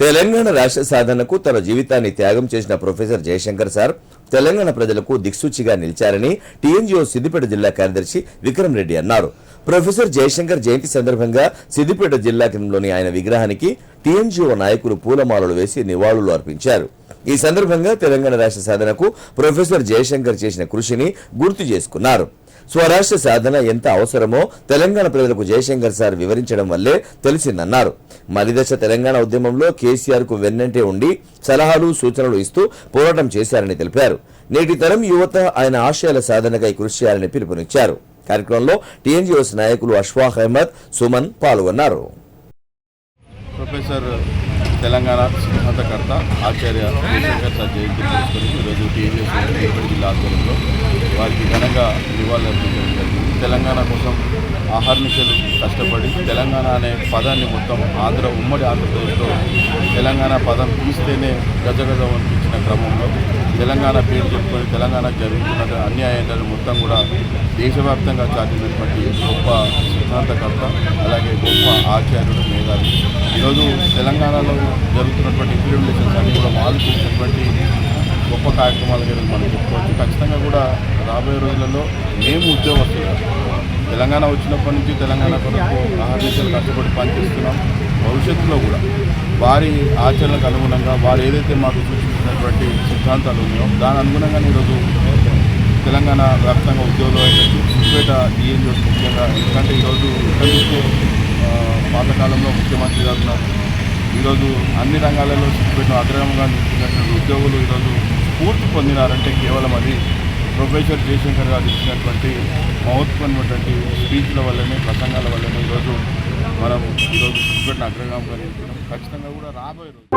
తెలంగాణ రాష్ట్ర సాధనకు తన జీవితాన్ని త్యాగం చేసిన ప్రొఫెసర్ జయశంకర్ సార్ తెలంగాణ ప్రజలకు దిక్సూచిగా నిలిచారని టీఎన్జీఓ సిద్దిపేట జిల్లా కార్యదర్శి విక్రమ్ రెడ్డి అన్నారు. ప్రొఫెసర్ జయశంకర్ జయంతి సందర్భంగా సిద్దిపేట జిల్లా కేంద్రంలోని ఆయన విగ్రహానికి టీఎన్జీఓ నాయకులు పూలమాలలు వేసి నివాళులు అర్పించారు. ఈ సందర్భంగా తెలంగాణ రాష్ట్ర సాధనకు ప్రొఫెసర్ జయశంకర్ చేసిన కృషిని గుర్తు చేసుకున్నారు. స్వరాష్ట్ర సాధన ఎంత అవసరమో తెలంగాణ ప్రజలకు జయశంకర్ సార్ వివరించడం వల్లే తెలిసిందన్నారు. మలిదశ తెలంగాణ ఉద్యమంలో కేసీఆర్కు వెన్నంటే ఉండి సలహాలు సూచనలు ఇస్తూ పోరాటం చేశారని తెలిపారు. నేటి తరం యువత ఆయన ఆశయాల సాధనకై కృషి చేయాలని పిలుపునిచ్చారు. కార్యక్రమంలో టీఎన్జీఓస్ నాయకులు అష్వాక్ అహ్మద్ సుమన్ పాల్గొన్నారు. ప్రొఫెసర్ తెలంగాణ సిద్ధాంతకర్త ఆచార్య జయశంకర్ సార్ జయంతి పురస్కరించి ఈరోజు టీవీఎస్ తిరుపతి జిల్లా ఆధ్వర్యంలో వారికి ఘనంగా నివాళులర్పించడం జరిగింది. తెలంగాణ కోసం ఆహర్నిశలు కష్టపడి తెలంగాణ అనే పదాన్ని మొత్తం ఆంధ్ర ఉమ్మడి ఆంధ్రప్రదేశ్లో తెలంగాణ పదం తీస్తేనే గజగజ వంటి క్రమంలో తెలంగాణ పేరు చెప్పుకొని తెలంగాణ జరుగుతున్న అన్యాయాలను మొత్తం కూడా దేశవ్యాప్తంగా చాటినటువంటి గొప్ప సిద్ధాంతకర్త అలాగే గొప్ప ఆచార్యుడు మేధావి. ఈరోజు తెలంగాణలో జరుగుతున్నటువంటి ఇంప్లిమెంటేషన్స్ అన్ని కూడా వాళ్ళు చేసినటువంటి గొప్ప కార్యక్రమాలుగా ఈరోజు మనం చెప్పుకోవచ్చు. ఖచ్చితంగా కూడా రాబోయే రోజులలో మేము ఉద్యోగస్తులు. తెలంగాణ వచ్చినప్పటి నుంచి తెలంగాణ కొరకు ఆహార్దేశాలు కష్టపడి పనిచేస్తున్నాం. భవిష్యత్తులో కూడా వారి ఆచరణకు అనుగుణంగా వారు ఏదైతే మాకు సూచించినటువంటి సిద్ధాంతాలు ఉన్నాయో దాని అనుగుణంగా ఈరోజు తెలంగాణ వ్యాప్తంగా ఉద్యోగులు అయితే సిద్దిపేట డిఎన్జిఓస్ ముఖ్యంగా ఎందుకంటే ఈరోజు ఇక్కడ చూస్తే పాతకాలంలో ముఖ్యమంత్రి గారు ఈరోజు అన్ని రంగాలలో సిద్దిపేట అగ్రహంగా నిలిచినటువంటి ఉద్యోగులు ఈరోజు స్ఫూర్తి పొందినారంటే కేవలం అది ప్రొఫెసర్ జయశంకర్ గారు ఇచ్చినటువంటి మహత్వమైనటువంటి స్పీచ్ల వల్లనే ప్రసంగాల వల్లనే ఈరోజు మనం ఈరోజు సిద్దిపేటను అగ్రగామంగా నిలుపుతున్నాం ఖచ్చితంగా కూడా రాబోయే రోజు